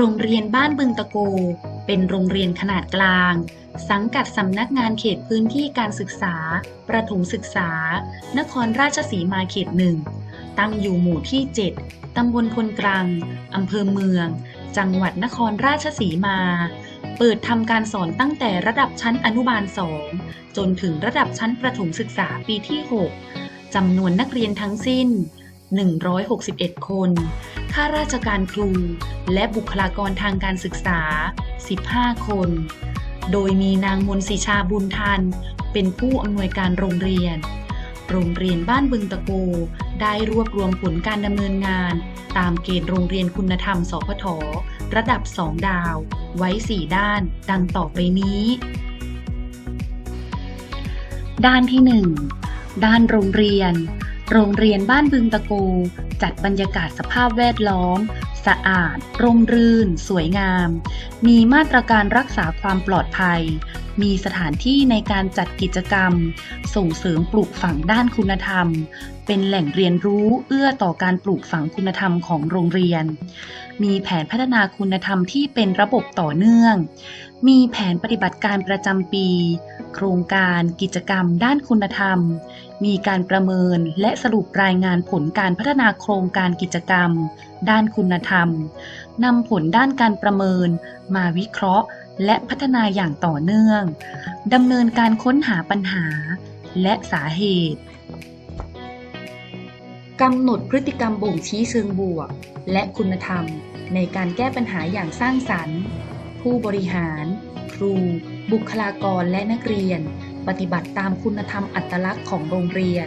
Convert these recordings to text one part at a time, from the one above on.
โรงเรียนบ้านบึงตะโก เป็นโรงเรียนขนาดกลาง สังกัดสำนักงานเขตพื้นที่การศึกษา ประถมศึกษา นครราชสีมาเขตหนึ่ง ตั้งอยู่หมู่ที่ 7 ตำบลพลกรัง อำเภอเมือง จังหวัดนครราชสีมา เปิดทำการสอนตั้งแต่ระดับชั้นอนุบาล 2 จนถึงระดับชั้นประถมศึกษาปีที่ 6 จำนวนนักเรียนทั้งสิ้น 161 คน ข้าราชการครู และบุคลากรทางการศึกษา 15 คน โดยมีนางมนศิชาบุญทัน เป็นผู้อำนวยการโรงเรียน โรงเรียนบ้านบึงตะโก ได้รวบรวมผลการดำเนินงาน ตามเกณฑ์โรงเรียนคุณธรรม สพท ระดับ 2 ดาว ไว้ 4 ด้าน ดังต่อไปนี้ ด้านที่ 1 ด้านโรงเรียน โรงเรียนบ้านบึงตะโก จัดบรรยากาศสภาพแวดล้อม สะอาด ร่มรื่น สวยงาม มีมาตรการรักษาความปลอดภัย มีสถานที่ในการจัดกิจกรรม ส่งเสริมปลูกฝังด้านคุณธรรม เป็นแหล่งเรียนรู้เอื้อต่อการปลูกฝังคุณธรรมของโรงเรียน มีแผนพัฒนาคุณธรรมที่เป็นระบบต่อเนื่อง มีแผนปฏิบัติการประจำปี โครงการกิจกรรมด้านคุณธรรม มีการประเมินและสรุปรายงานผลการพัฒนาโครงการกิจกรรม ด้านคุณธรรมนำผลด้านการประเมิน มาวิเคราะห์ และพัฒนาอย่างต่อเนื่องดำเนินการค้นหาปัญหา และสาเหตุกำหนดพฤติกรรมบ่งชี้เชิงบวก และคุณธรรม ในการแก้ปัญหาอย่างสร้างสรรค์ ผู้บริหาร ครู บุคลากรและนักเรียน ปฏิบัติตามคุณธรรมอัตลักษณ์ของโรงเรียน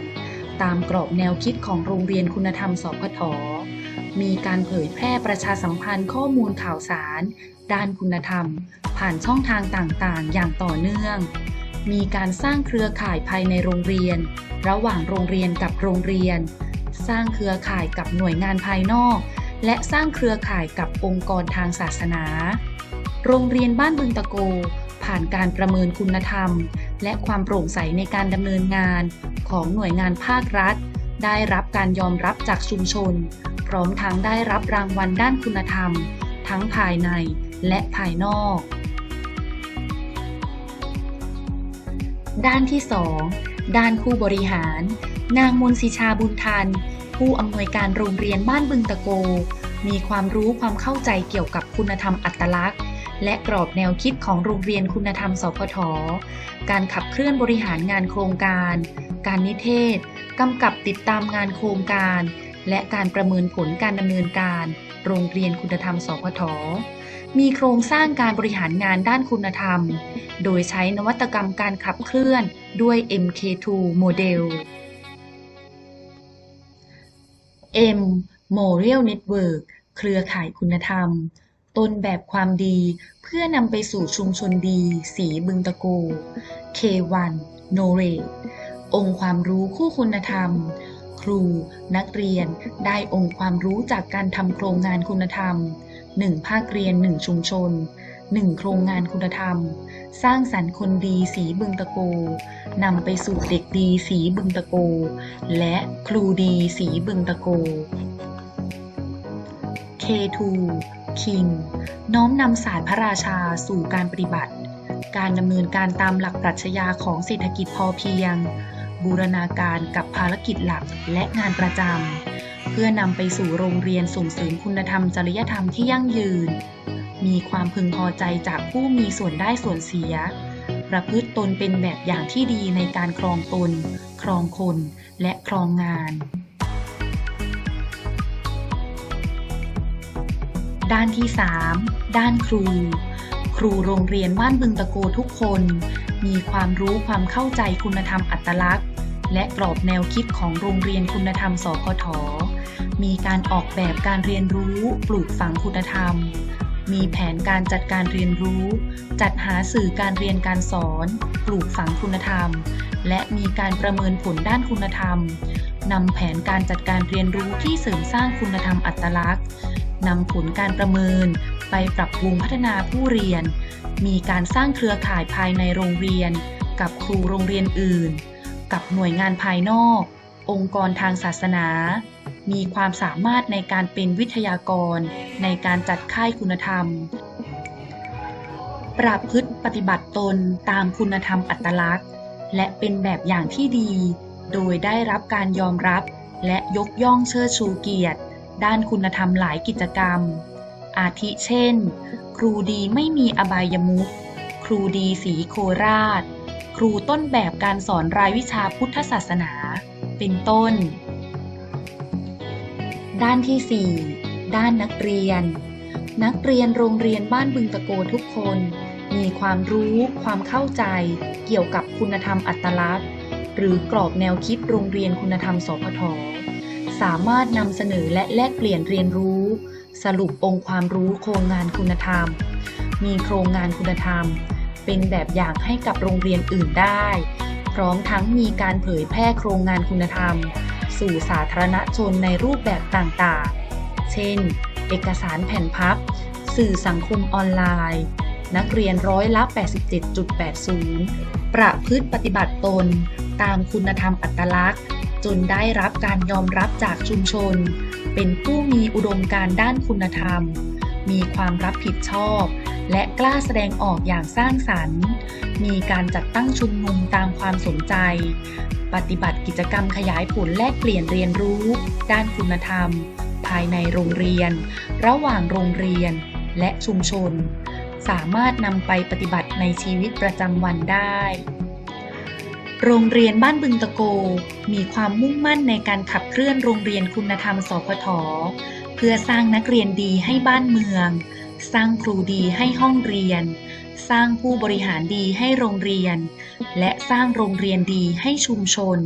ตามกรอบแนวคิดของโรงเรียนคุณธรรมสพทมีการเผยแพร่ประชาสัมพันธ์ข้อมูลข่าวสาร ด้านคุณธรรม ผ่านช่องทางต่างๆ อย่างต่อเนื่อง มีการสร้างเครือข่ายภายในโรงเรียน ระหว่างโรงเรียนกับโรงเรียน สร้างเครือข่ายกับหน่วยงานภายนอก และสร้างเครือข่ายกับองค์กรทางศาสนา โรงเรียนบ้านบึงตะโก ผ่านการประเมินคุณธรรม และความโปร่งใสในการดำเนินงาน ของหน่วยงานภาครัฐ ได้รับการยอมรับจากชุมชน พร้อมทั้งได้รับรางวัลด้านคุณธรรม ทั้งภายในและภายนอก ด้านที่ 2 ด้านผู้บริหาร นางมนศิชาบุญทัน ผู้อำนวยการโรงเรียนบ้านบึงตะโก มีความรู้ความเข้าใจเกี่ยวกับคุณธรรมอัตลักษณ์ และกรอบแนวคิดของโรงเรียนคุณธรรมสพท การขับเคลื่อนบริหารงานโครงการ การนิเทศ กำกับติดตามงานโครงการ และการประเมินผลการดำเนินการ โรงเรียนคุณธรรมสพท มีโครงสร้างการบริหารงานด้านคุณธรรม โดยใช้นวัตกรรมการขับเคลื่อนด้วย MK2 โมเดล M Memorial Network เครือข่ายคุณธรรม ตนแบบความดีเพื่อนำไปสู่ชุมชนดี สีบึงตะโก K1 Knowledge องค์ความรู้คู่คุณธรรม ครู นักเรียนได้องค์ความรู้จากการทำโครงงานคุณธรรม 1 ภาคเรียน 1 ชุมชน 1 โครงงานคุณธรรม สร้างสรรค์คนดีสีบึงตะโกนำไปสู่เด็กดีสีบึงตะโก และครูดีสีบึงตะโก K2 King น้อมนำศาสตร์พระราชาสู่การปฏิบัติ การดำเนินการตามหลักปรัชญาของเศรษฐกิจพอเพียง บูรณาการกับภารกิจหลักและงานประจำ เพื่อนำไปสู่โรงเรียนส่งเสริมคุณธรรมจริยธรรมที่ยั่งยืน มีความพึงพอใจจากผู้มีส่วนได้ส่วนเสีย ประพฤติตนเป็นแบบอย่างที่ดีในการครองตน ครองคน และครองงาน ด้านที่ 3 ด้านครู ครูโรงเรียนบ้านบึงตะโกทุกคน มีความรู้ความเข้าใจคุณธรรมอัตลักษณ์ และกรอบแนวคิดของโรงเรียนคุณธรรมสพทมีการออกแบบการเรียนรู้ปลูกฝังคุณธรรม มีแผนการจัดการเรียนรู้ จัดหาสื่อการเรียนการสอน ปลูกฝังคุณธรรม และมีการประเมินผลด้านคุณธรรมนำแผนการจัดการเรียนรู้ที่เสริมสร้างคุณธรรมอัตลักษณ์ นำผลการประเมิน ไปปรับปรุงพัฒนาผู้เรียน มีการสร้างเครือข่ายภายในโรงเรียน กับครูโรงเรียนอื่น กับหน่วยงานภายนอก องค์กรทางศาสนา มีความสามารถในการเป็นวิทยากร ในการจัดค่ายคุณธรรม ประพฤติปฏิบัติตนตามคุณธรรมอัตลักษณ์ และเป็นแบบอย่างที่ดี โดยได้รับการยอมรับและยกย่องเชิดชูเกียรติ ด้านคุณธรรมหลายกิจกรรม อาทิเช่น ครูดีไม่มีอบายมุขครูดีสีโคราช ครูต้นแบบการสอนรายวิชาพุทธศาสนา เป็นต้น ด้านที่ 4 ด้านนักเรียน นักเรียนโรงเรียนบ้านบึงตะโกทุกคน มีความรู้ความเข้าใจ เกี่ยวกับคุณธรรมอัตลักษณ์ หรือกรอบแนวคิดโรงเรียนคุณธรรมสพท สามารถนำเสนอและแลกเปลี่ยนเรียนรู้ สรุปองค์ความรู้โครงงานคุณธรรม มีโครงงานคุณธรรม เป็นแบบอย่างให้กับโรงเรียนอื่นได้ พร้อมทั้งมีการเผยแพร่โครงงานคุณธรรม สู่สาธารณชนในรูปแบบต่างๆ เช่น เอกสารแผ่นพับ สื่อสังคมออนไลน์ นักเรียนร้อยละ 87.80 ประพฤติปฏิบัติตน ตามคุณธรรมอัตลักษณ์ จนได้รับการยอมรับจากชุมชน เป็นผู้มีอุดมการด้านคุณธรรม มีความรับผิดชอบ และกล้าแสดงออกอย่างสร้างสรรค์ มีการจัดตั้งชุมนุมตามความสนใจ ปฏิบัติกิจกรรมขยายผลแลกเปลี่ยนเรียนรู้ ด้านคุณธรรม ภายในโรงเรียน ระหว่างโรงเรียน และชุมชน สามารถนำไปปฏิบัติในชีวิตประจำวันได้ โรงเรียนบ้านบึงตะโก มีความมุ่งมั่นในการขับเคลื่อนโรงเรียนคุณธรรมสพทเพื่อสร้างนักเรียนดีให้บ้านเมือง สร้างครูดีให้ห้องเรียน สร้างผู้บริหารดีให้โรงเรียน และสร้างโรงเรียนดีให้ชุมชน